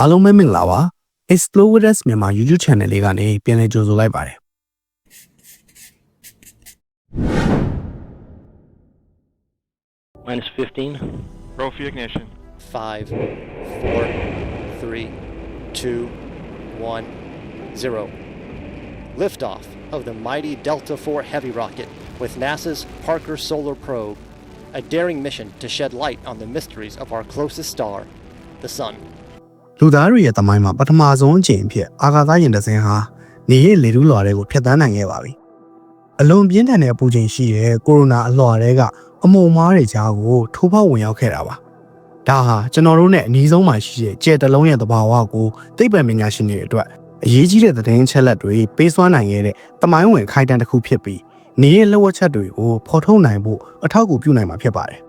အားလုံးပဲမင်္ဂလာပါ Explorers မြန်မာ YouTube Channel လေးကနေပြန်လည်ကြိုဆိုလိုက်ပါတယ် Minus 15. Roll for ignition. Five, four, three, two, one, zero. Liftoff of the mighty Delta IV Heavy rocket with NASA's Parker Solar Probe, a daring mission to shed light on the mysteries of our closest star, the Sun. လူသားတွေရဲ့တမိုင်းမှာပထမဆုံးအကြိမ်အဖြစ်အာကာသယာဉ်တစ်စင်းဟာနေရဲ့လေထုလွှာတွေကိုဖျက်ဆီးနိုင်ခဲ့ပါပြီအလွန်ပြင်းထန်တဲ့အပူချိန်ရှိတဲ့ကိုရိုနာအလွှာတွေကအမုံမားတွေကြားကိုထိုးဖောက်ဝင်ရောက်ခဲ့တာပါဒါဟာကျွန်တော်တို့နဲ့အနီးဆုံးမှာရှိတဲ့ကြဲတလုံးရဲ့သဘာဝကိုသိပ္ပံပညာရှင်တွေအတွက်အရေးကြီးတဲ့သတင်းအချက်လက်တွေပေးစွမ်းနိုင်ခဲ့တဲ့တမိုင်းဝင်ခိုင်တန်တစ်ခုဖြစ်ပြီးနေရဲ့လက်ဝက်ချက်တွေကိုဖော်ထုတ်နိုင်ဖို့အထောက်အကူပြုနိုင်မှာဖြစ်ပါတယ်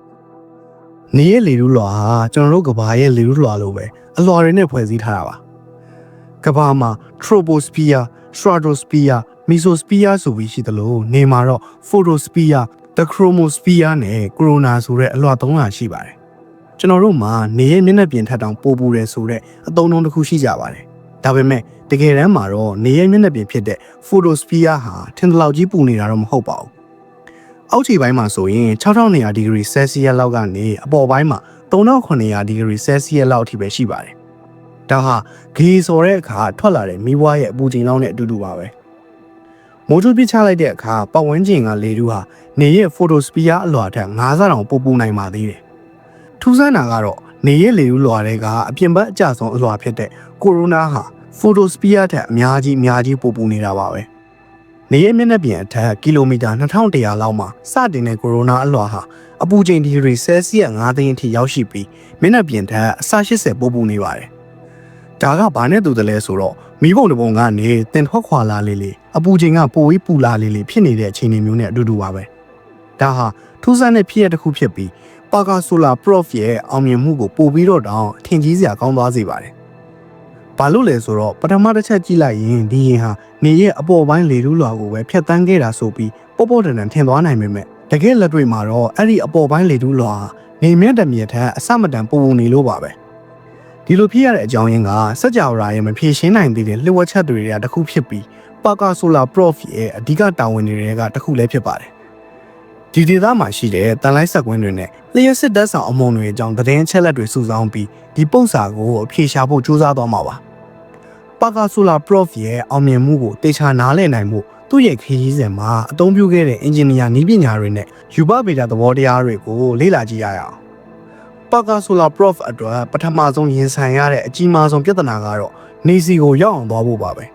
နေရဲ့လေထုလွှာဟာကျွန်တော်တို့ကဘာရဲ့လေထုလွှာလိုပဲအလွှာတွေနဲ့ဖွဲ့စည်းထားတာပါကဘာမှာ troposphere stratosphere mesosphere ဆိုပြီးရှိသလိုနေမှာတော့ photosphere the chromosphere နဲ့ corona ဆိုတဲ့အလွှာ၃လွှာရှိပါတယ်ကျွန်တော်တို့မှာနေရဲ့မျက်နှာပြင်ထက်တောင်ပိုပူတယ်ဆိုတဲ့အသုံးအနှုန်းတစ်ခုရှိကြပါတယ်ဒါပေမဲ့တကယ်တမ်းမှာတော့နေရဲ့မျက်နှာပြင်ဖြစ်တဲ့ photosphere ဟာထင်သလောက်ကြီးပူနေတာတော့မဟုတ်ပါဘူး အောက်ခြေပိုင်းမှာဆိုရင်6200ဒီဂရီဆယ်စီယပ်လောက်ကနေအပေါ်ပိုင်းမှာ3900ဒီဂရီဆယ်စီယပ်လောက်အထိပဲရှိပါတယ်။ဒါဟာဂေဆိုတဲ့အခါထွက်လာတဲ့မီးဝါးရဲ့အပူချိန်လောက်နဲ့အတူတူပါပဲ။မိုးချိုးပစ်ချလိုက်တဲ့အခါပတ်ဝန်းကျင်ကလေထုဟာနေရဲ့ဖိုတိုစပီယာအလွှာထက်9ဆတောင်ပိုပူနိုင်ပါသေးတယ်။ထူးဆန်းတာကတော့နေရဲ့လေထုလွှာတွေကအပြင်ဘက်အကျဆုံးအလွှာဖြစ်တဲ့ကိုရိုနာဟာဖိုတိုစပီယာထက်အများကြီးအများကြီးပိုပူနေတာပါပဲ။ နေရဲ့မျက်နှာပြင်အထက်ကီလိုမီတာ2100လောက်မှာစတင်တဲ့ကိုရိုနာအလွှာဟာအပူချိန်ဒီဂရီဆယ်စီယပ်9သိန်းအထိရောက်ရှိပြီးမျက်နှာပြင်ထက်အဆ80ပိုပူနေပါတယ်။ဒါကဘာနဲ့တူတယ်လဲဆိုတော့မိဘုံတစ်ပုံကနေတင်ထွက်ခွာလာလေးလေးအပူချိန်ကပိုပြီးပူလာလေးလေးဖြစ်နေတဲ့အခြေအနေမျိုးနဲ့အတူတူပါပဲ။ဒါဟာထူးဆန်းတဲ့ဖြစ်ရပ်တစ်ခုဖြစ်ပြီးပါကာဆိုလာ prof ရဲ့အောင်မြင်မှုကိုပိုပြီးတော့တောင်ထင်ကြီးစရာကောင်းသွားစေပါတယ်။ ဘာလို့လဲဆိုတော့ပထမတစ်ချက်ကြည့်လိုက်ရင်ဒီရင်ဟာနေရဲ့အပေါ်ပိုင်းလေထုလွှာကိုပဲဖျက်ဆီးခဲ့တာဆိုပြီးပေါ့ပေါ့တန်တန်ထင်သွားနိုင်ပေမဲ့တကယ်လက်တွေ့မှာတော့အဲ့ဒီအပေါ်ပိုင်းလေထုလွှာဟာနေမြင့်တမြင့်ထက်အဆမတန်ပူပူနေလို့ပါပဲဒီလိုဖြစ်ရတဲ့အကြောင်းရင်းကစัจ java ရဲ့မဖြေရှင်းနိုင်သေးတဲ့လျှို့ဝှက်ချက်တွေကတစ်ခုဖြစ်ပြီးပါကာဆိုလာ prof ရဲ့အဓိကတာဝန်တွေကတစ်ခုလည်းဖြစ်ပါတယ်ဒီဒေသမှာရှိတဲ့တန်လိုက်ဆက်ကွင်းတွေနဲ့လျှက်စစ်တပ်ဆောင်အမုံတွေအကြောင်းသတင်းအချက်လက်တွေစုဆောင်းပြီးဒီပုံစာကိုအဖြေရှာဖို့ကြိုးစားသွားမှာပါ ပါကာဆိုလာ prof ရဲ့အောင်မြင်မှုကိုတေချာနားလည်နိုင်မှုသူ့ရဲ့ခရီးစဉ်မှာအသုံးပြုခဲ့တဲ့အင်ဂျင်နီယာနည်းပညာတွေနဲ့ယူပဗေဒသဘောတရားတွေကိုလေ့လာကြည့်ရအောင်။ပါကာဆိုလာ prof အတွက်ပထမဆုံးရင်ဆိုင်ရတဲ့အကြီးမားဆုံးပြဿနာကတော့နေစီကိုရောက်အောင်သွားဖို့ပါပဲ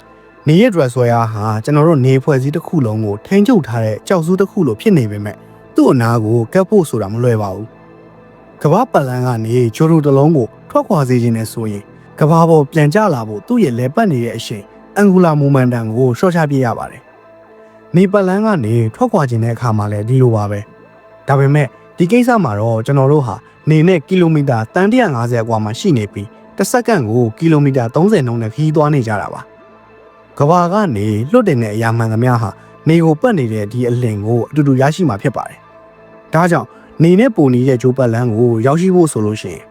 ။နေရဒရဆွဲအားဟာကျွန်တော်တို့နေဖွဲ့စည်းတစ်ခုလုံးကိုထိန်းချုပ်ထားတဲ့ကြောက်စုတစ်ခုလိုဖြစ်နေပေမဲ့သူ့အနာကိုကပ်ဖို့ဆိုတာမလွယ်ပါဘူး။ကမ္ဘာပတ်လန်းကနေဂျိုရူတစ်လုံးကိုထွက်ခွာစေခြင်းနဲ့ဆိုရင် ကမ္ဘာပေါ်ပြန်ကျလာဖို့သူ့ရဲ့လဲပတ်နေတဲ့အချိန် angular momentum ကိုရှော့ချပြရပါတယ်။နေပတ်လန်းကနေထွက်ခွာခြင်းတဲ့အခါမှာလည်းဒီလိုပါပဲ။ဒါပေမဲ့ဒီကိစ္စမှာတော့ကျွန်တော်တို့ဟာနေနဲ့ကီလိုမီတာတန်150အကွာမှာရှိနေပြီးတစ်စက္ကန့်ကိုကီလိုမီတာ30နှုန်းနဲ့ခီးသွားနေကြတာပါ။ကဘာကနေလွတ်တင်တဲ့အရာမှန်သမျှဟာနေကိုပတ်နေတဲ့ဒီအလင်ကိုအတူတူရရှိမှာဖြစ်ပါတယ်။ဒါကြောင့်နေနဲ့ပုံနေတဲ့ဂျိုးပတ်လန်းကိုရောက်ရှိဖို့ဆိုလို့ရှိရင်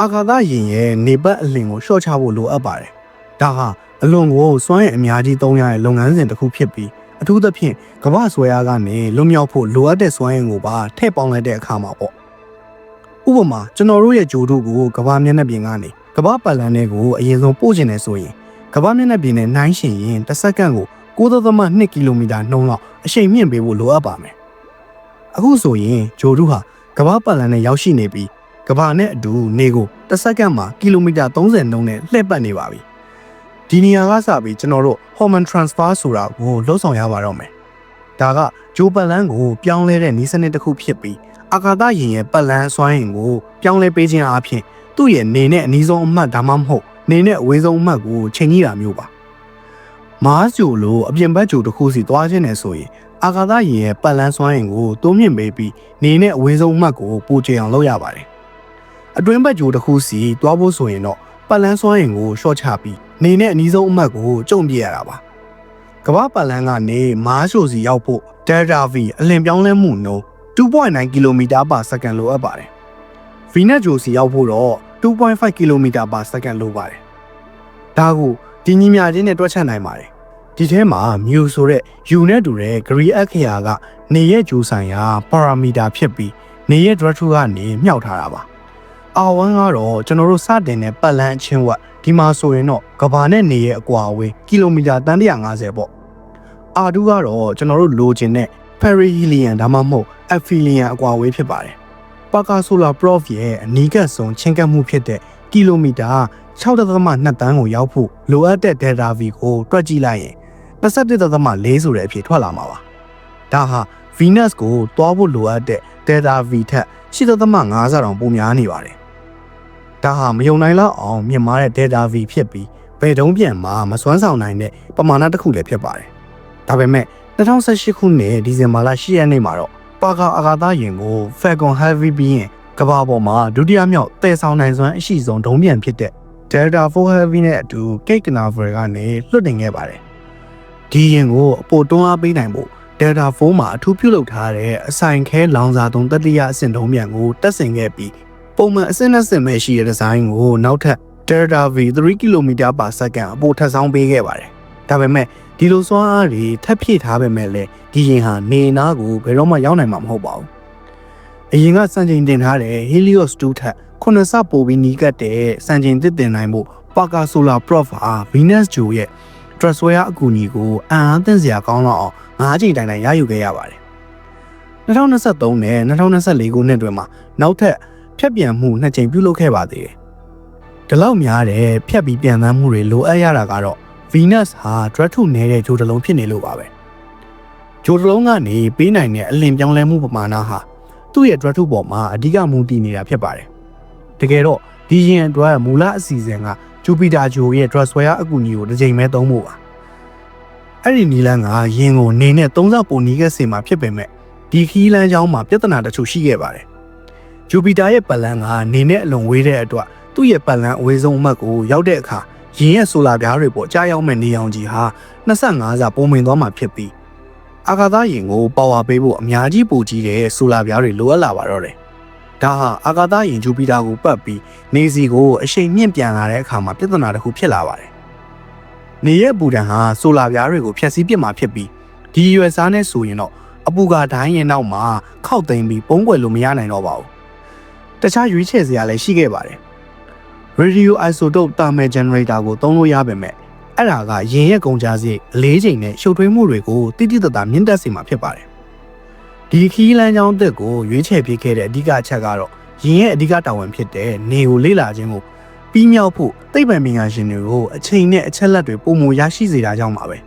အာကာသယာဉ်ရဲ့နေပတ်အလင်ကိုရှော့ချဖို့လိုအပ်ပါတယ်။ဒါဟာအလွန်ကိုစွမ်းရည်အများကြီးသုံးရတဲ့လုပ်ငန်းစဉ်တစ်ခုဖြစ်ပြီးအထူးသဖြင့်ကမ္ဘာဆွဲအားကနေလွတ်မြောက်ဖို့လိုအပ်တဲ့စွမ်းရည်ကိုပါထည့်ပေါင်းလိုက်တဲ့အခါမှာပေါ့ဥပမာကျွန်တော်တို့ရဲ့ဂျိုတို့ကိုကမ္ဘာမျက်နှာပြင်ကနေကမ္ဘာပတ်လန်းတွေကိုအရင်ဆုံးပို့ကျင်နေဆိုရင်ကမ္ဘာမျက်နှာပြင်နဲ့နှိုင်းယှဉ်ရင်တစ်စက္ကန့်ကို9.2ကီလိုမီတာနှုန်းလောက်အရှိန်မြင့်ပေးဖို့လိုအပ်ပါမယ်အခုဆိုရင်ဂျိုတို့ဟာကမ္ဘာပတ်လန်းနဲ့ရောက်ရှိနေပြီး ကမ္ဘာနဲ့အတူနေကိုတစ်စက္ကန့်မှာကီလိုမီတာ30နှုန်းနဲ့လှည့်ပတ်နေပါပြီဒီနေရာကစပြီးကျွန်တော်တို့ hormone transfer ဆိုတာကိုလှုပ်ဆောင်ရပါတော့မယ်။ဒါကဂျိုပတ်လန်းကိုပြောင်းလဲတဲ့နည်းစနစ်တစ်ခုဖြစ်ပြီးအာကာသယာဉ်ရဲ့ပတ်လန်းစွမ်းအင်ကိုပြောင်းလဲပေးခြင်းအပြင်သူ့ရဲ့နေနဲ့အနည်းဆုံးအမှတ်ဒါမှမဟုတ်နေနဲ့အဝေးဆုံးအမှတ်ကိုချိန်ကြီးတာမျိုးပါ။မားဂျိုလိုအပြင်ဘက်ဂျိုတစ်ခုစီသွားခြင်းနဲ့ဆိုရင်အာကာသယာဉ်ရဲ့ပတ်လန်းစွမ်းအင်ကိုတိုးမြင့်ပေးပြီးနေနဲ့အဝေးဆုံးအမှတ်ကိုပိုကျအောင်လုပ်ရပါတယ်။ အတွင်းဘက်ဂျိုတစ်ခုစီသွားဖို့ဆိုရင်တော့ပတ်လန်းစွမ်းအင်ကိုရှော့ချပြီးနေနဲ့အနီးဆုံးအမှတ်ကိုကြုံပြရတာပါကမ္ဘာပတ်လန်းကနေမားရှိုစီရောက်ဖို့ Delta V အလင်ပြောင်းလဲမှုနှုန်း2.9 km/s လိုအပ်ပါတယ်။ VNet ဂျိုစီရောက်ဖို့တော့2.5 km/s လိုပါတယ်ဒါကိုဒီညီမြချင်းနဲ့တွက်ချက်နိုင်ပါတယ်ဒီထဲမှာမြူဆိုတဲ့ U နဲ့တူတဲ့ Gray အခရာကနေရဲ့ဂျိုးဆိုင်ရာပါရာမီတာဖြစ်ပြီးနေရဲ့ direction ကနေမြှောက်ထားတာပါ R1 ကတော့ကျွန်တော်တို့စတင်တဲ့ပတ်လန်းအချင်းဝက်ဒီမှာဆိုရင်တော့ကဘာနဲ့နေရဲ့အကွာအဝေးကီလိုမီတာတန်150ပေါ့ R2 ကတော့ကျွန်တော်တို့လိုချင်တဲ့ perihelion ဒါမှမဟုတ် aphelion အကွာအဝေးဖြစ်ပါတယ်ပါကာဆိုလာ prof ရဲ့အနီးကပ်ဆုံးချင်းကပ်မှုဖြစ်တဲ့ကီလိုမီတာ6.2တန်းကိုရောက်ဖို့လိုအပ်တဲ့ delta v ကိုတွက်ကြည့်လိုက်ရင်21.4ဆိုတဲ့အဖြစ်ထွက်လာမှာပါဒါဟာ Venus ကိုတွားဖို့လိုအပ်တဲ့ delta v ထက်8.5ဆတောင်ပိုများနေပါတယ် ဒါဟာမယုံနိုင်လောက်အောင်မြင့်မားတဲ့ delta v ဖြစ်ပြီးဘယ်တုံးပြန်မှာမစွမ်းဆောင်နိုင်တဲ့ပမာဏတစ်ခုလည်းဖြစ်ပါတယ်ဒါပေမဲ့2018ခုနှစ်ဒီဇင်ဘာလ10ရက်နေ့မှာတော့ပါကာအာဂါသယာဉ်ကို Falcon Heavy ပြီးရင်ကမ္ဘာပေါ်မှာဒုတိယမြောက်တည်ဆောင်နိုင်စွမ်းအရှိဆုံးဒုံးပြန်ဖြစ်တဲ့ Delta 4 Heavy နဲ့အတူ Cape Canaveral ကနေလွှတ်တင်ခဲ့ပါတယ်။ဒီယာဉ်ကိုအပိုတွန်းအားပေးနိုင်ဖို့ Delta 4မှာအထူးပြုလုပ်ထားတဲ့အဆိုင်ခဲလောင်စာသုံးတတိယအဆင့်ဒုံးပြန်ကိုတက်ဆင်ခဲ့ပြီး ပုံမှန်အဆင့်နဲ့ဆင့်မဲ့ရှိတဲ့ဒီဇိုင်းကိုနောက်ထပ် Delta V 3 km/s အပိုထပ်ဆောင်ပေးခဲ့ပါတယ်။ဒါပေမဲ့ဒီလိုစွမ်းအားတွေထပ်ဖြည့်ထားပေမဲ့လည်းဒီရင်ဟာနေနာကိုဘယ်တော့မှရောက်နိုင်မှာမဟုတ်ပါဘူး။အရင်ကစံချိန်တင်ထားတဲ့ Helios 2ထက်ခုနှစ်ဆပိုပြီးနီးကပ်တဲ့စံချိန်တစ်တင်နိုင်မှု Parker Solar Prof ဟာ Venus Joe ရဲ့ Trustware အကူအညီကိုအံ့အားသင့်စရာကောင်းတော့အောင်ငါးချိန်တိုင်တိုင်ရယူခဲ့ရပါတယ်။2023နဲ့2024ခုနှစ်တွင်မှာနောက်ထပ် ဖြတ်ပြန်မှုနှစ်ချိန်ပြုလုပ်ခဲ့ပါသေးတယ်။ဒီလောက်များတဲ့ဖြတ်ပြီးပြန်သန်းမှုတွေလိုအပ်ရတာကတော့ Venus ဟာ drug ထုနေတဲ့ဂျိုတစ်လုံးဖြစ်နေလို့ပါပဲဂျိုတစ်လုံးကနေပေးနိုင်တဲ့အလင်ပြောင်းလဲမှုပမာဏဟာသူ့ရဲ့ drug ထုပေါ်မှာအဓိကမူတည်နေတာဖြစ်ပါတယ်တကယ်တော့ဒီရင်အတွက်မူလအစီအစဉ်ကဂျူပီတာဂျိုရဲ့ drug swire အကူအညီကိုတစ်ချိန်ပဲသုံးဖို့ပါအဲ့ဒီနီလန်းကယင်ကိုနေနဲ့သုံးဆပုံနီးခဲ့စေမှာဖြစ်ပေမဲ့ဒီခီးလန်းချောင်းမှာပြဿနာတချို့ရှိခဲ့ပါတယ် ဂျူပီတာရဲ့ပတ်လန်းကနေနဲ့အလွန်ဝေးတဲ့အတွက်သူ့ရဲ့ပတ်လန်းအဝေးဆုံးအမှတ်ကိုရောက်တဲ့အခါရင်းရဲ့ဆိုလာပြားတွေပေါ်ကြားရောက်မဲ့နေအောင်ကြီးဟာ25ဆပုံမင်သွားမှာဖြစ်ပြီးအာကာသယာဉ်ကိုပါဝါပေးဖို့အများကြီးပိုကြီးတဲ့ဆိုလာပြားတွေလိုအပ်လာပါတော့တယ်။ဒါဟာအာကာသယာဉ်ဂျူပီတာကိုပတ်ပြီးနေစီကိုအရှိန်မြင့်ပြန်လာတဲ့အခါမှာပြဿနာတစ်ခုဖြစ်လာပါတယ်။နေရဲ့ပူတန်ဟာဆိုလာပြားတွေကိုဖျက်ဆီးပစ်မှာဖြစ်ပြီးဒီရွယ်စားနဲ့ဆိုရင်တော့အပူကဒိုင်းရင်နောက်မှာခောက်သိမ်းပြီးပုံးကွယ်လို့မရနိုင်တော့ပါဘူး။ တခြားရွေးချယ်စရာလည်းရှိခဲ့ပါတယ် radio isotope thermal generator ကိုသုံးလို့ရပါမယ်အဲ့ဒါကရင်ရဲ့ကုန်ကြစရိတ်အလေးချိန်နဲ့ရှုပ်ထွေးမှုတွေကိုတိတိတတ်မြင့်တက်စေမှာဖြစ်ပါတယ်ဒီခီးလန်းချောင်းတက်ကိုရွေးချယ်ပြခဲ့တဲ့အဓိကအချက်ကတော့ရင်ရဲ့အဓိကတာဝန်ဖြစ်တဲ့နေကိုလေ့လာခြင်းကိုပြီးမြောက်ဖို့သိပ္ပံပညာရှင်တွေကိုအချိန်နဲ့အချက်လက်တွေပုံမရရှိစေတာကြောင့်ပါပဲ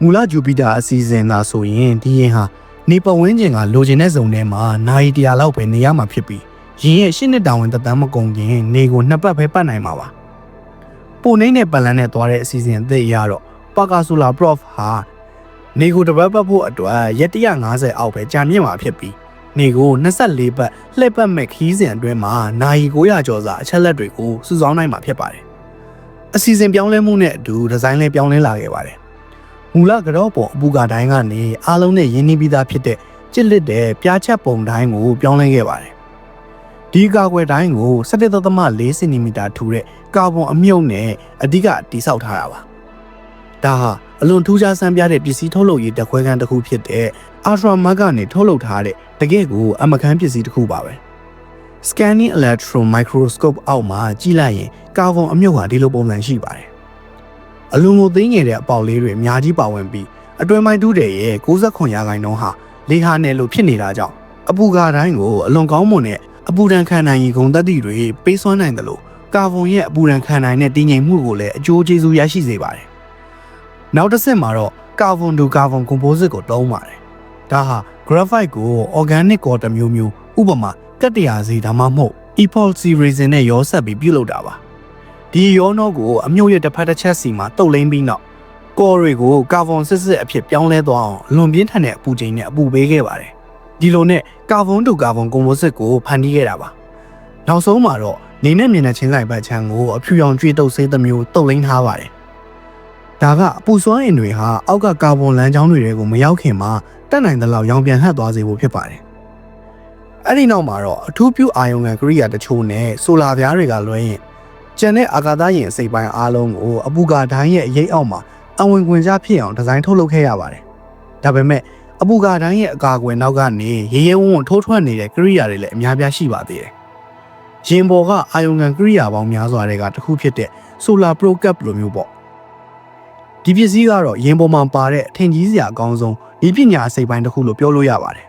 မူလဂျူပီတာအစီအစဉ်သာဆိုရင်ဒီရင်ဟာနေပဝန်းကျင်ကလိုချင်တဲ့ဇုံထဲမှာနိုင်တရာလောက်ပဲနေရမှာဖြစ်ပြီး ရင်ရဲ့ရှင်းနှစ်တောင်ဝင်သက်တမ်းမကုန်ခင်နေကိုနှစ်ပတ်ပဲပတ်နိုင်မှာပါပိုနှိမ့်တဲ့ပတ်လန်းနဲ့သွားတဲ့အစီအစဉ်အသစ်အရတော့ပါကာဆိုလာ prof ဟာနေကိုတပတ်ပတ်ဖို့အတွက်ရက်150အောက်ပဲကြာမြင့်မှာဖြစ်ပြီးနေကို24ပတ်လှည့်ပတ်မဲ့ခီးစဉ်အတွင်းမှာနိုင်900ကျော်စာအချက်လက်တွေကိုစုဆောင်းနိုင်မှာဖြစ်ပါတယ်အစီအစဉ်ပြောင်းလဲမှုနဲ့အတူဒီဇိုင်းလည်းပြောင်းလဲလာခဲ့ပါတယ်မူလကတော့ပုံအပူကာတိုင်းကနေအားလုံးနဲ့ရင်းနှီးပြီးသားဖြစ်တဲ့ကြစ်လစ်တဲ့ပြားချက်ပုံတိုင်းကိုပြောင်းလဲခဲ့ပါတယ် ဒီကာကွယ်တိုင်းကို17.4စင်တီမီတာထူတဲ့ကာဗွန်အမြုပ်နဲ့အဓိကတိစောက်ထားတာပါဒါဟာအလွန်ထူးခြားဆန်းပြတဲ့ပစ္စည်းထုတ်လုပ်ရေးတက်ခွဲခန်းတစ်ခုဖြစ်တဲ့ Ultra Mark ကနေထုတ်လုပ်ထားတဲ့တကယ့်ကိုအမခန်းပစ္စည်းတစ်ခုပါပဲ Scanning Electron Microscope အောက်မှာကြည့်လိုက်ရင်ကာဗွန်အမြုပ်ဟာဒီလိုပုံစံရှိပါတယ်အလွန်ကိုသိငယ်တဲ့အပေါက်လေးတွေအများကြီးပါဝင်ပြီးအတွင်းပိုင်းတူးတဲ့ရဲ့69ရာခိုင်နှုန်းဟာလေဟာနယ်လိုဖြစ်နေတာကြောင့်အပူကာတိုင်းကိုအလွန်ကောင်းမွန်တဲ့ အပူဒဏ်ခံနိုင်ရင်ဂုံတက်သည့်တွေပေးစွမ်းနိုင်တယ်လို့ကာဗွန်ရဲ့အပူဒဏ်ခံနိုင်တဲ့တည်ငြိမ်မှုကိုလည်းအကျိုးကျေးဇူးရရှိစေပါတယ်။နောက်တစ်ဆင့်မှာတော့ကာဗွန်ဒူကာဗွန်ကွန်ပိုးစစ်ကိုသုံးပါတယ်။ဒါဟာ graphite ကို organic ကောတစ်မျိုးမျိုးဥပမာကတ္တရာစီဒါမှမဟုတ် epoxy resin နဲ့ရောဆက်ပြီးပြုလုပ်တာပါ။ဒီရောနှောကိုအမြုပ်ရဲ့တစ်ဖက်တစ်ချက်စီမှာတုပ်လိမ့်ပြီးနောက်ကော်တွေကိုကာဗွန်စစ်စစ်အဖြစ်ပြောင်းလဲသွားအောင်လွန်ပြင်းထန်တဲ့အပူချိန်နဲ့အပူပေးခဲ့ပါတယ် ဒီလိုနဲ့ကာဗွန်တူကာဗွန်ကွန်ပိုစစ်ကိုဖန်တီးခဲ့တာပါနောက်ဆုံးမှာတော့နေနဲ့မြင်တဲ့ချင်းဆိုင်ဘက်ချမ်းကိုအဖြူရောင်ကြွေတုပ်ဆေးတစ်မျိုးတုပ်လိမ့်ထားပါတယ်ဒါကအပူစွမ်းအင်တွေဟာအောက်ကကာဗွန်လမ်းကြောင်းတွေကိုမရောက်ခင်မှာတက်နိုင်တဲ့လောက်ရောင်ပြန်ဟပ်သွားစေဖို့ဖြစ်ပါတယ်အဲ့ဒီနောက်မှာတော့အထူးပြုအာယုံခံကရိယာတချို့နဲ့ဆိုလာပြားတွေကလွှဲရင်ကျန်တဲ့အာကာသယာဉ်အစိပ်ပိုင်းအားလုံးကိုအပူကာဒိုင်းရဲ့အရေးအောက်မှာအဝင်ခွင်ကြဖြစ်အောင်ဒီဇိုင်းထုတ်လုပ်ခဲ့ရပါတယ်။ဒါပေမဲ့ အပူကာဒိုင်းရဲ့အကာအကွယ်နောက်ကနေရေရဲဝုန်းဝုန်းထိုးထွက်နေတဲ့ကရိယာတွေလည်းအများပြားရှိပါသေးတယ်။ရင်ပေါ်ကအာယုံခံကရိယာပေါင်းများစွာတွေကတစ်ခုဖြစ်တဲ့ Solar Pro Cap လိုမျိုးပေါ့။ဒီပစ္စည်းကတော့ရင်ပေါ်မှာပါတဲ့အထင်ကြီးစရာအကောင်းဆုံးဒီပညာအစိပ်ပိုင်းတစ်ခုလို့ပြောလို့ရပါတယ်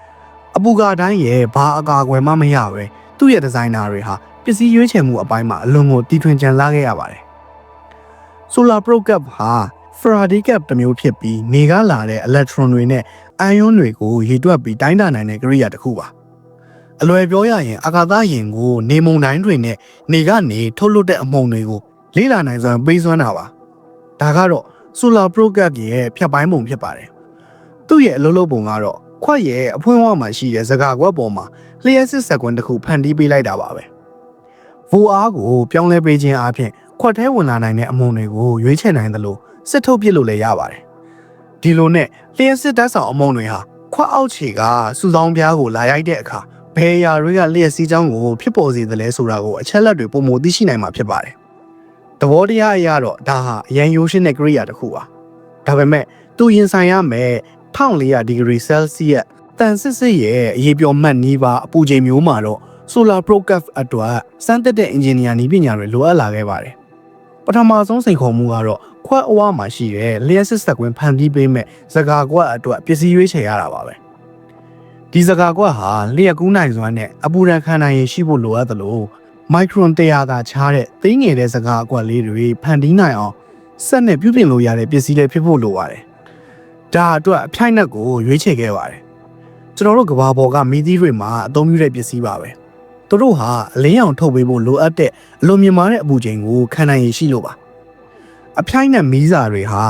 ။အပူကာတိုင်းရဲ့ဘာအကာအကွယ်မှမရပဲသူ့ရဲ့ဒီဇိုင်နာတွေဟာပစ္စည်းရွေးချယ်မှုအပိုင်းမှာအလွန်ကိုတီထွင်ကြံစားခဲ့ရပါတယ်။ Solar Pro Cap ဟာ Faraday Cap တစ်မျိုးဖြစ်ပြီးနေကလာတဲ့ electron တွေနဲ့ ion တွေကိုရေတွက်ပြီးတိုင်းတာနိုင်တဲ့ကိရိယာတစ်ခုပါ။အလွယ်ပြောရရင်အာကာသယာဉ်ကိုနေမုန်တိုင်းတွေနဲ့နေကနေထုတ်လွှတ်တဲ့အမှုန်တွေကိုလေ့လာနိုင်စွမ်းပေးစွမ်းတာပါ။ဒါကတော့ Solar Pro Cap ရဲ့ဖြတ်ပိုင်းပုံဖြစ်ပါတယ်။သူ့ရဲ့အလုပ်လုပ်ပုံကတော့ခွက်ရဲ့အဖွင့်ဝမှာရှိတဲ့ဇကာကွက်ပေါ်မှာလျှက်စစ်စက်ကွန်းတစ်ခုဖန်တီးပေးလိုက်တာပါပဲ။ဗိုလ်အားကိုပြောင်းလဲပေးခြင်းအပြင်ခွက်ထဲဝင်လာနိုင်တဲ့အမုံတွေကိုရွေးချယ်နိုင်သလို စစ်ထုတ်ပစ်လို့လည်းရပါတယ်။ဒီလိုနဲ့လျှက်စစ်တက်ဆောင်အမုံတွေဟာခွက်အောက်ခြေကစူဆောင်းပြားကိုလာရိုက်တဲ့အခါဘယ်ရာတွေကလျှက်စီးချောင်းကိုဖြစ်ပေါ်စေသလဲဆိုတာကိုအချက်လက်တွေပုံမသိရှိနိုင်မှာဖြစ်ပါတယ်။သဘောတရားအရတော့ဒါဟာအရန်ရိုးရှင်းတဲ့ကိရိယာတစ်ခုပါ။ဒါပေမဲ့သူရင်ဆိုင်ရမယ်1400ဒီဂရီဆဲလ်စီယပ်တန်စစ်စစ်ရဲ့အရေးပြောမှတ်နီးပါအပူချိန်မျိုးမှာတော့ Solar Pro Cap အတွက်စမ်းသစ်တဲ့အင်ဂျင်နီယာနည်းပညာတွေလိုအပ်လာခဲ့ပါတယ်။ ပထမဆုံးစိန်ခေါ်မှုကတော့ခွက်အဝမှာရှိတဲ့လျှက်စစ်စက်ကွင်းဖန်တီးပေးမဲ့ဇကာကွက်အတွက်ပစ္စည်းရွေးချယ်ရတာပါပဲ။ဒီဇကာကွက်ဟာလျှက်ကူးနိုင်စွမ်းနဲ့အပူရန်ခံနိုင်ရရှိဖို့လိုအပ်သလိုမိုက်ခရွန်100သာခြားတဲ့သိငယ်တဲ့ဇကာကွက်လေးတွေဖန်တီးနိုင်အောင်စက်နဲ့ပြုပြင်လို့ရတဲ့ပစ္စည်းလေးဖြစ်ဖို့လိုပါတယ်။ဒါအတွက်အဖြိုက်နှက်ကိုရွေးချယ်ခဲ့ပါတယ်။ကျွန်တော်တို့ကဘာပေါ်ကမီသီးတွေမှာအသုံးပြုတဲ့ပစ္စည်းပါပဲ။ သူတို့ဟာအလင်းရောင်ထုတ်ပေးဖို့လိုအပ်တဲ့အလွန်မြင့်မားတဲ့အပူချိန်ကိုခံနိုင်ရရှိလို့ပါ။အဖြိုက်နဲ့မီးစာတွေဟာ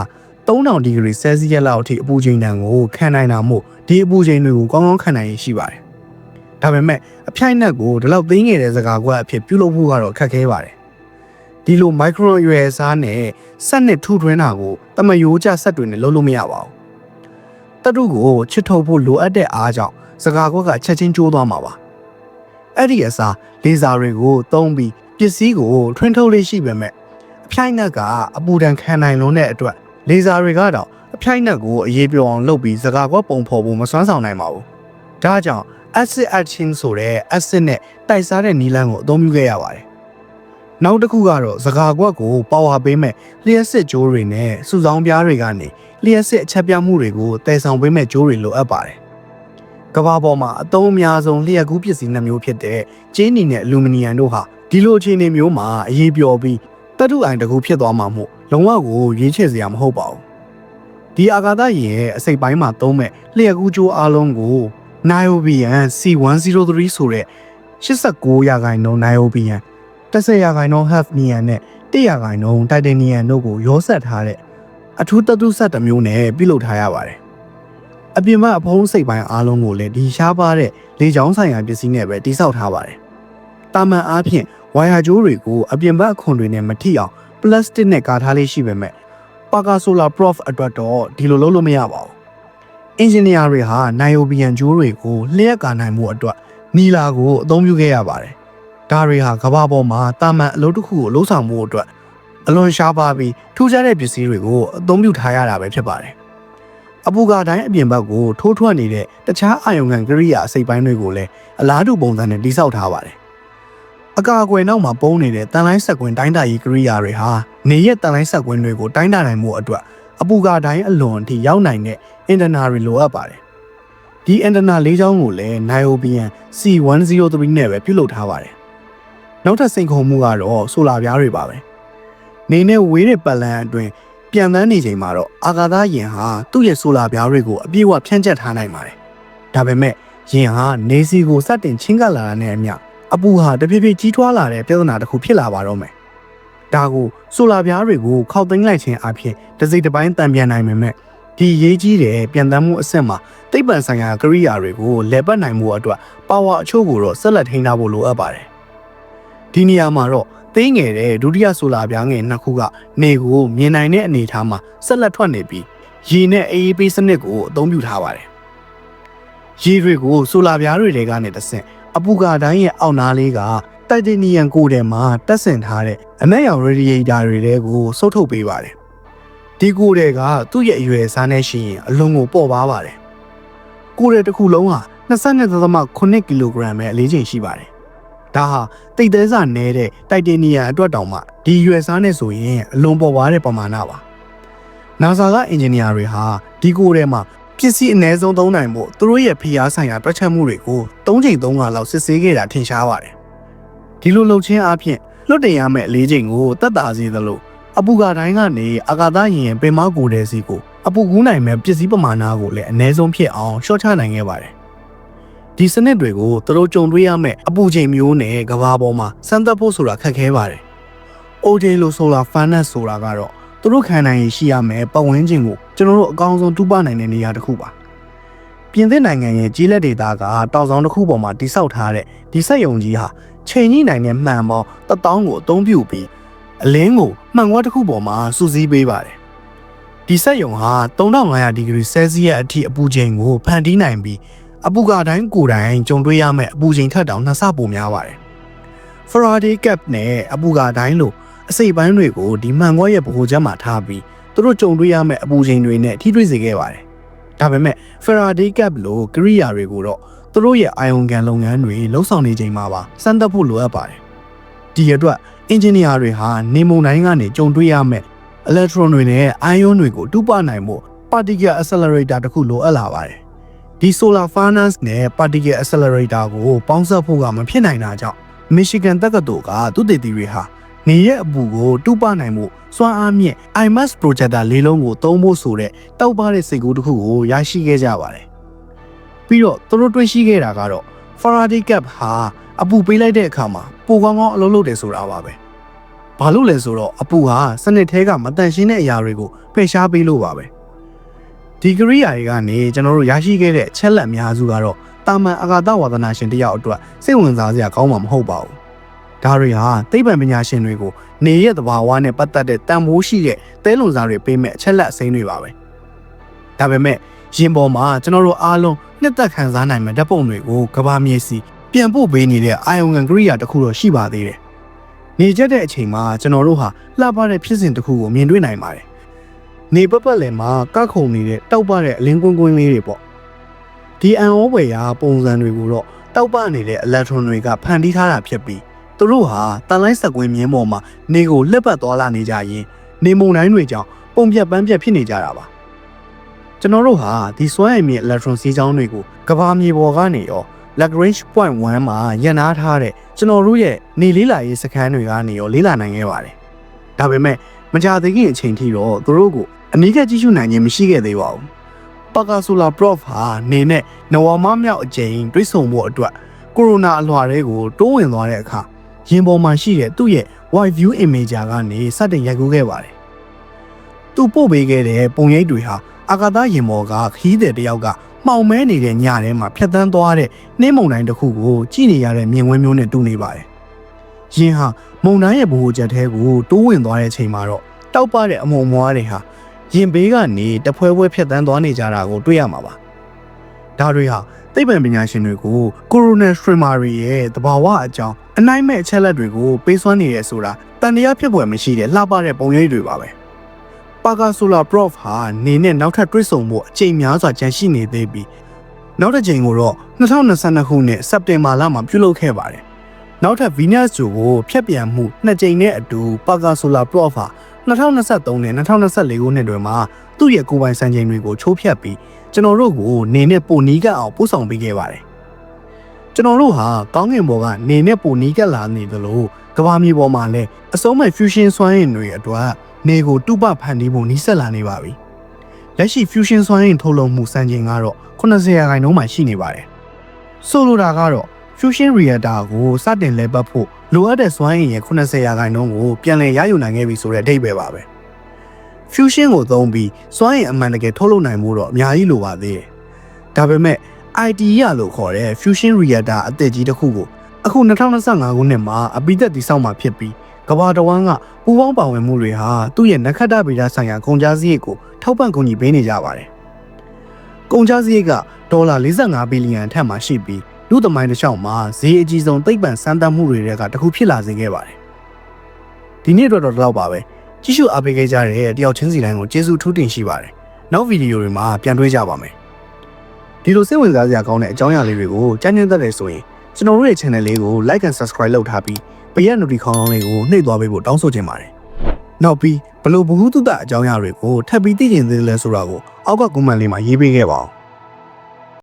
3000ဒီဂရီဆဲလ်စီယပ်လောက်အထိအပူချိန်တန်ကိုခံနိုင်တာမို့ဒီအပူချိန်တွေကိုကောင်းကောင်းခံနိုင်ရရှိပါတယ်။ဒါပေမဲ့အဖြိုက်နှက်ကိုဒီလောက်သိငယ်တဲ့စကားကွက်အဖြစ်ပြုလုပ်ဖို့ကတော့ခက်ခဲပါတယ်။ဒီလိုမိုက်ခရွန်ရွယ်စားနဲ့စက်နဲ့ထူထွင်းတာကိုတမယိုးကျစက်တွေနဲ့လုပ်လို့မရပါဘူး။တတုကိုချစ်ထုတ်ဖို့လိုအပ်တဲ့အားကြောင့်စကားကွက်ကချက်ချင်းကျိုးသွားမှာပါ။ အဲ့ဒီအစားလေဆာတွေကိုသုံးပြီးပစ္စည်းကိုထွင်းထုတ်လေးရှိပေမဲ့အဖြိုက်နှက်ကအပူဒဏ်ခံနိုင်လွန်းတဲ့အတွက်လေဆာတွေကတော့အဖြိုက်နှက်ကိုအရေးပြောအောင်လုပ်ပြီးစကားကွက်ပုံဖော်ဖို့မစွမ်းဆောင်နိုင်ပါဘူး။ဒါကြောင့် acid action ဆိုတဲ့ acid နဲ့တိုက်စားတဲ့နီလန်းကိုအသုံးပြုခဲ့ရပါတယ်။နောက်တစ်ခုကတော့စကားကွက်ကိုပါဝါပေးမဲ့လျှက်စစ်ကြိုးတွေနဲ့စုဆောင်ပြားတွေကနေလျှက်စစ်အချက်ပြမှုတွေကိုတည်ဆောင်ပေးမဲ့ကြိုးတွေလိုအပ်ပါတယ်။ ကဘာပေါ်မှာအသုံးအများဆုံးလျှက်ကူးပစ္စည်းနှမျိုးဖြစ်တဲ့ကျင်းနီနဲ့အလူမီနီယံတို့ဟာဒီလိုအခြေအနေမျိုးမှာအရေးပြောပြီးတပ်ထုအိုင်တစ်ခုဖြစ်သွားမှာမို့လုံးဝကိုရွေးချယ်စရာမဟုတ်ပါဘူး။ဒီအာကာသယာဉ်ရဲ့အစိပ်ပိုင်းမှာသုံးမဲ့လျှက်ကူးကြိုးအားလုံးကို Niobium C103 ဆိုတဲ့89ရာခိုင်နှုန်း Niobium 10ရာခိုင်နှုန်း Hafnium နဲ့100ရာခိုင်နှုန်း Titanium တို့ကိုရောစပ်ထားတဲ့အထူးသတ္တုဆက်တစ်မျိုးနဲ့ပြုလုပ်ထားရပါတယ်။ အပြင်ဘက်အဖုံးစိတ်ပိုင်းအားလုံးကိုလည်းဒီရှားပါတဲ့လေချောင်းဆိုင်ရာပစ္စည်းနဲ့ပဲတိစောက်ထားပါတယ်။တာမန်အားဖြင့်ဝိုင်ယာကြိုးတွေကိုအပြင်ဘက်အခွန်တွေနဲ့မထိအောင်ပလတ်စတစ်နဲ့ကာထားလေးရှိပေမဲ့ပါကာဆိုလာ prof အတွက်တော့ဒီလိုလုပ်လို့မရပါဘူး။အင်ဂျင်နီယာတွေဟာနိုင်ယိုဘီယန်ကြိုးတွေကိုလျှက်ကာနိုင်မှုအတွက်နီလာကိုအသုံးပြုခဲ့ရပါတယ်။ဒါတွေဟာကမ္ဘာပေါ်မှာတာမန်အလုပ်တစ်ခုကိုလှုပ်ဆောင်မှုအတွက်အလွန်ရှားပါပြီးထူးခြားတဲ့ပစ္စည်းတွေကိုအသုံးပြုထားရတာပဲဖြစ်ပါတယ်။ အပူကာတိုင်းအပြင်ဘက်ကိုထိုးထွက်နေတဲ့တခြားအာယုံခံကရိယာအစိပ်ပိုင်းတွေကိုလည်းအလားတူပုံစံနဲ့တိစောက်ထားပါတယ်။အကာအကွယ်နောက်မှာပုံနေတဲ့တန်လိုင်းဆက်ကွင်းတိုင်းတာရေးကရိယာတွေဟာနေရက်တန်လိုင်းဆက်ကွင်းတွေကိုတိုင်းတာနိုင်မှုအတွက်အပူကာတိုင်းအလွန်အထိရောက်နိုင်တဲ့အင်တနာတွေလိုအပ်ပါတယ်။ဒီအင်တနာ၄ချောင်းကိုလည်း Niobium C103 နဲ့ပဲပြုလုပ်ထားပါတယ်။နောက်ထပ်စိန်ခေါ်မှုကတော့ဆိုလာပြားတွေပါပဲ။နေနဲ့ဝေးတဲ့ပတ်လန်းအတွင်း ပြန်တန်းနေချိန်မှာတော့အာကာသယာဉ်ဟာသူ့ရဲ့ဆိုလာပြားတွေကိုအပြည့်အဝဖြန့်ကျက်ထားနိုင်ပါတယ်။ဒါပေမဲ့ယာဉ်ဟာနေစီကိုစတင်ချင်းကပ်လာတာနဲ့အမျှအပူဟာတဖြည်းဖြည်းကြီးထွားလာတဲ့ပြဿနာတစ်ခုဖြစ်လာပါတော့မယ်။ဒါကိုဆိုလာပြားတွေကိုခောက်သိမ်းလိုက်ခြင်းအပြင်တစိမ့်တစ်ပိုင်းတံပြန်နိုင်ပေမဲ့ဒီရေးကြီးတဲ့ပြန်တမ်းမှုအဆင့်မှာသိပ္ပံဆိုင်ရာကရိယာတွေကိုလဲပတ်နိုင်မှုအတွက်ပါဝါအချို့ကိုတော့ဆက်လက်ထိန်းထားဖို့လိုအပ်ပါတယ်။ဒီနေရာမှာတော့ သိငယ်တဲ့ဒုတိယဆိုလာပြားငယ်နှစ်ခုကနေကိုမြင်နိုင်တဲ့အနေအထားမှာဆက်လက်ထွက်နေပြီးရေနဲ့အေးအေးပေးစနစ်ကိုအသုံးပြုထားပါတယ်။ရေတွေကိုဆိုလာပြားတွေတွေကနေတဆင့်အပူကာတိုင်းရဲ့အောက်နားလေးကတိုက်တနီယန်ကိုယ်ထဲမှာတက်ဆင်ထားတဲ့အနက်ရောင်ရေဒီယေတာတွေတဲကိုစုပ်ထုတ်ပေးပါတယ်ဒီကိုယ်ထဲကသူ့ရဲ့အရွယ်အစားနဲ့ရှိရင်အလွန်ကိုပေါ့ပါပါတယ်ကိုယ်ထဲတစ်ခုလုံးဟာ22.8ကီလိုဂရမ်ပဲအလေးချိန်ရှိပါတယ် ဒါဟာတိတ်သေးစာနဲတဲ့တိုက်တနီယန်အတွက်တောင်မှဒီရွယ်စားနဲ့ဆိုရင်အလွန်ပေါ်ပါတဲ့ပမာဏပါ NASA ကအင်ဂျင်နီယာတွေဟာဒီကိုယ်ထဲမှာပစ္စည်းအ ਨੇ ဆုံးသုံးနိုင်ဖို့သူတို့ရဲ့ဖိအားဆိုင်ရာတွက်ချက်မှုတွေကို၃ချိန်၃ခါလောက်စစ်ဆေးခဲ့တာထင်ရှားပါတယ်။ဒီလိုလှုပ်ချင်းအပြင်လွတ်တင်ရမယ့်အလေးချိန်ကိုတက်တာစေသလိုအပူကတိုင်းကနေအာကာသယာဉ်ပင်မကိုယ်တဲ့စီကိုအပူကူးနိုင်မဲ့ပစ္စည်းပမာဏကိုလည်းအ ਨੇ ဆုံးဖြစ်အောင်ရှော့ချနိုင်ခဲ့ပါတယ်။ ဒီစနစ်တွေကိုသူတို့ကြုံတွေ့ရမယ့်အပူချိန်မျိုးနဲ့ကဘာပေါ်မှာစမ်းသပ်ဖို့ဆိုတာခက်ခဲပါတယ်။ OJ လို့ဆိုလာ furnace ဆိုတာကတော့သူတို့ခံနိုင်ရရှိရမယ်ပတ်ဝန်းကျင်ကိုကျွန်တော်တို့အကောင်းဆုံးတူးပနိုင်တဲ့နေရာတစ်ခုပါပြင်သစ်နိုင်ငံရဲ့ကြီးလက်ဒေတာကတောင်ဆောင်တစ်ခုပေါ်မှာတိစောက်ထားတဲ့ဒီစက်ယုံကြီးဟာချိန်ကြီးနိုင်တဲ့မှန်ပေါင်းတစ်တောင်းကိုအသုံးပြုပြီးအလင်းကိုမှန်ကွာတစ်ခုပေါ်မှာစူးစီးပေးပါတယ်ဒီစက်ယုံဟာ3500ဒီဂရီဆဲလ်စီယပ်အထိအပူချိန်ကိုဖန်တီးနိုင်ပြီး အပူကတိုင်းကိုယ်တိုင်ကြုံတွေ့ရမယ့်အပူချိန်ထက်တောင်နှစ်ဆပိုများပါတယ် Faraday cap နဲ့အပူကတိုင်းလို့အစိပ်ပိုင်းတွေကိုဒီမှန်ကွက်ရဲ့ဗဟိုချက်မှာထားပြီးသူတို့ကြုံတွေ့ရမယ့်အပူချိန်တွေနဲ့ထိတွေ့စေခဲ့ပါတယ်။ဒါပေမဲ့ Faraday cap လို့ကိရိယာတွေကိုတော့သူတို့ရဲ့အာယုံကန်လုပ်ငန်းတွေလှုပ်ဆောင်နေချိန်မှာပါစမ်းသပ်ဖို့လိုအပ်ပါတယ်။ဒီအတွက်အင်ဂျင်နီယာတွေဟာနေမုန်တိုင်းကနေကြုံတွေ့ရမယ့် electron တွေနဲ့ ion တွေကိုတူပနိုင်ဖို့ particle accelerator တခုလိုအပ်လာပါတယ်။ ဒီ solar furnace နဲ့ particle accelerator ကိုပေါင်းစပ်ဖို့ကမဖြစ်နိုင်တာကြောင့် Michigan တက္ကသိုလ်ကသူတည်တည်တွေဟာနေရဲ့အပူကိုတူပနိုင်မှုစွမ်းအားမြင့် IMAX projector လေးလုံးကိုသုံးဖို့ဆိုတဲ့တောက်ပတဲ့စိတ်ကူးတစ်ခုကိုရရှိခဲ့ကြပါတယ်။ပြီးတော့သူတို့တွေ့ရှိခဲ့တာကတော့ Faraday cap ဟာအပူပေးလိုက်တဲ့အခါမှာပိုကောင်းကောင်းအလုပ်လုပ်တယ်ဆိုတာပါပဲ။ဘာလို့လဲဆိုတော့အပူဟာစနစ်ထဲကမတန့်ရှင်းတဲ့အရာတွေကိုဖယ်ရှားပေးလို့ပါပဲ။ ဒီကရိယာတွေကနေကျွန်တော်တို့ရရှိခဲ့တဲ့ချက်လက်အများစုကတော့တာမန်အာကာသဝါသနာရှင်တယောက်အတွက်စိတ်ဝင်စားစရာကောင်းမှာမဟုတ်ပါဘူး။ဒါတွေဟာသိပ္ပံပညာရှင်တွေကိုနေရဲ့သဘာဝနဲ့ပတ်သက်တဲ့တန်ဖိုးရှိတဲ့သဲလွန်စားတွေပေးမဲ့အချက်လက်အစိမ်းတွေပါပဲ။ဒါပေမဲ့ရင်ပေါ်မှာကျွန်တော်တို့အားလုံးနှစ်သက်ခံစားနိုင်မဲ့ဓာတ်ပုံတွေကိုကဘာမြေစီပြန်ပို့ပေးနေတဲ့အာယုံငံကရိယာတစ်ခုတော့ရှိပါသေးတယ်။နေကြတဲ့အချိန်မှာကျွန်တော်တို့ဟာလှပတဲ့ဖြစ်စဉ်တစ်ခုကိုမြင်တွေ့နိုင်ပါတယ်။ နေပပတ်လည်မှာကခုန်နေတဲ့တောက်ပတဲ့အလင်းကွင်းကွင်းလေးတွေပေါ့။ဒီအန်ဩဝယ်ရာပုံစံတွေကိုတော့တောက်ပနေတဲ့အီလက်ထရွန်တွေကဖန်တီးထားတာဖြစ်ပြီးသူတို့ဟာတန်လိုင်းစကွင်းမြင်းပေါ်မှာနေကိုလက်ပတ်သွားလာနေကြရင်နေမုန်တိုင်းတွေကြောင့်ပုံပြက်ပန်းပြက်ဖြစ်နေကြတာပါကျွန်တော်တို့ဟာဒီစွမ်းအင်မြင့် electron စီးကြောင်းတွေကိုကဘာမြေပေါ်ကနေရော Lagrange point 1မှာရန်နာထားတဲ့ကျွန်တော်တို့ရဲ့နေလေးလာရေးစခန်းတွေကနေရောလေးလာနိုင်ခဲ့ပါတယ်ဒါပေမဲ့မကြသေးခင်အချိန်ထိတော့သူတို့ကို အနည်းကကြည့်ရှုနိုင်ခြင်းမရှိခဲ့သေးပါဘူးပါကာဆိုလာ prof ဟာနေနဲ့နဝမမြောက်အကြိမ်တွေးဆုံမှုအတွက်ကိုရိုနာအလွှာတွေကိုတိုးဝင်သွားတဲ့အခါရင်ပေါ်မှာရှိတဲ့သူ့ရဲ့ wide view imager ကနေစတင်ရိုက်ကူးခဲ့ပါတယ်။သူပို့ပေးခဲ့တဲ့ပုံရိပ်တွေဟာအာကာသရင်ပေါ်ကခီးတဲ့တယောက်ကမှောင်မဲနေတဲ့ညထဲမှာဖြတ်တန်းသွားတဲ့နှင်းမုန်တိုင်းတစ်ခုကိုကြည့်နေရတဲ့မြင်ကွင်းမျိုးနဲ့တူနေပါတယ်။ယင်းဟာမုန်တိုင်းရဲ့ဗဟိုချက်ထဲကိုတိုးဝင်သွားတဲ့အချိန်မှာတော့တောက်ပတဲ့အမုံမွားတွေဟာ ရင်ဘေးကနေတဖွဲဖွဲဖြတ်တန်းသွားနေကြတာကိုတွေ့ရမှာပါ။ဒါတွေဟာသိပ္ပံပညာရှင်တွေကိုကိုရိုနာစထရီမာရီရဲ့သဘာဝအကြောင်းအနိုင်မဲ့အချက်လက်တွေကိုပေးစွမ်းနေရဆိုတာတန်တရားဖြစ်ပွဲမရှိတဲ့လှပတဲ့ပုံရိပ်တွေပါပဲပါကာဆိုလာ prof ဟာနေနဲ့နောက်ထပ်တွဲဆုံမှုအချိန်များစွာကြန့်ရှိနေသေးပြီးနောက်တစ်ချိန်ကိုတော့2022ခုနှစ်စက်တင်ဘာလမှာပြုလုပ်ခဲ့ပါတယ်နောက်ထပ် Venus ဂျိုကိုဖျက်ပြန်မှုနှစ်ကြိမ်နဲ့အတူပါကာဆိုလာ prof ဟာ 2023နဲ့2024ခုနှစ်တွေမှာသူ့ရဲ့ကိုယ်ပိုင်စံချိန်တွေကိုချိုးဖျက်ပြီးကျွန်တော်တို့ကိုနေနဲ့ပိုနီးကပ်အောင်ပို့ဆောင်ပေးခဲ့ပါတယ်ကျွန်တော်တို့ဟာကောင်းကင်ဘော်ကနေနဲ့ပိုနီးကပ်လာနေသလိုကဘာမြေပေါ်မှာလည်းအစုံမဲ့ fusion စွမ်းအင်တွေအတွက်နေကိုတူပဖန်တီးဖို့နီးစပ်လာနေပါပြီလက်ရှိ fusion စွမ်းအင်ထုတ်လုပ်မှုစံချိန်ကတော့80ရာခိုင်နှုန်းမှရှိနေပါတယ်ဆိုလိုတာကတော့ fusion reactor ကိုစတင်လဲပတ်ဖို့ လိုအပ်တဲ့စွမ်းအင်ရဲ့80ရာခိုင်နှုန်းကိုပြန်လည်ရယူနိုင်ခဲ့ပြီဆိုတဲ့အဓိပ္ပာယ်ပါပဲ fusion ကိုသုံးပြီးစွမ်းအင်အမှန်တကယ်ထုတ်လုပ်နိုင်မှုတော့အများကြီးလိုပါသေးတယ်ဒါပေမဲ့ IDE လို့ခေါ်တဲ့ fusion reactor အသစ်ကြီးတစ်ခုကိုအခု2025ခုနှစ်မှာအပိသက်တည်ဆောက်မှာဖြစ်ပြီးကဘာတဝမ်းကပူပေါင်းပါဝင်မှုတွေဟာသူ့ရဲ့နက္ခတ္တဗေဒဆိုင်ရာကုန်ကြစရိတ်ကိုထောက်ပံ့ကူညီပေးနေကြပါတယ်။ကုန်ကြစရိတ်ကဒေါ်လာ45ဘီလီယံအထက်မှာရှိပြီး လူသမိုင်းတစ်လျှောက်မှာဈေးအကြီးဆုံးသိပ္ပံစမ်းသပ်မှုတွေကတစ်ခုဖြစ်လာစေခဲ့ပါတယ်။ဒီနေ့အတွက်တော့ဒီလောက်ပါပဲ။ကြည့်ရှုအားပေးခဲ့ကြတဲ့တယောက်ချင်းစီတိုင်းကိုကျေးဇူးထူးတင်ရှိပါတယ်။နောက်ဗီဒီယိုတွေမှာပြန်တွေ့ကြပါမယ်။ဒီလိုစိတ်ဝင်စားစရာကောင်းတဲ့အကြောင်းအရာလေးတွေကိုကြမ်းကြမ်းသက်တယ်ဆိုရင်ကျွန်တော်တို့ရဲ့ channel လေးကို like and subscribe လုပ်ထားပြီးပရက် notification ခေါင်းလုံးလေးကိုနှိပ်သွားပေးဖို့တောင်းဆိုချင်ပါတယ်။နောက်ပြီးဘလို့ဘ ഹു တုတအကြောင်းအရာတွေကိုထပ်ပြီးသိချင်သေးတယ်လဲဆိုတာကိုအောက်က comment လေးမှာရေးပေးခဲ့ပါဦး။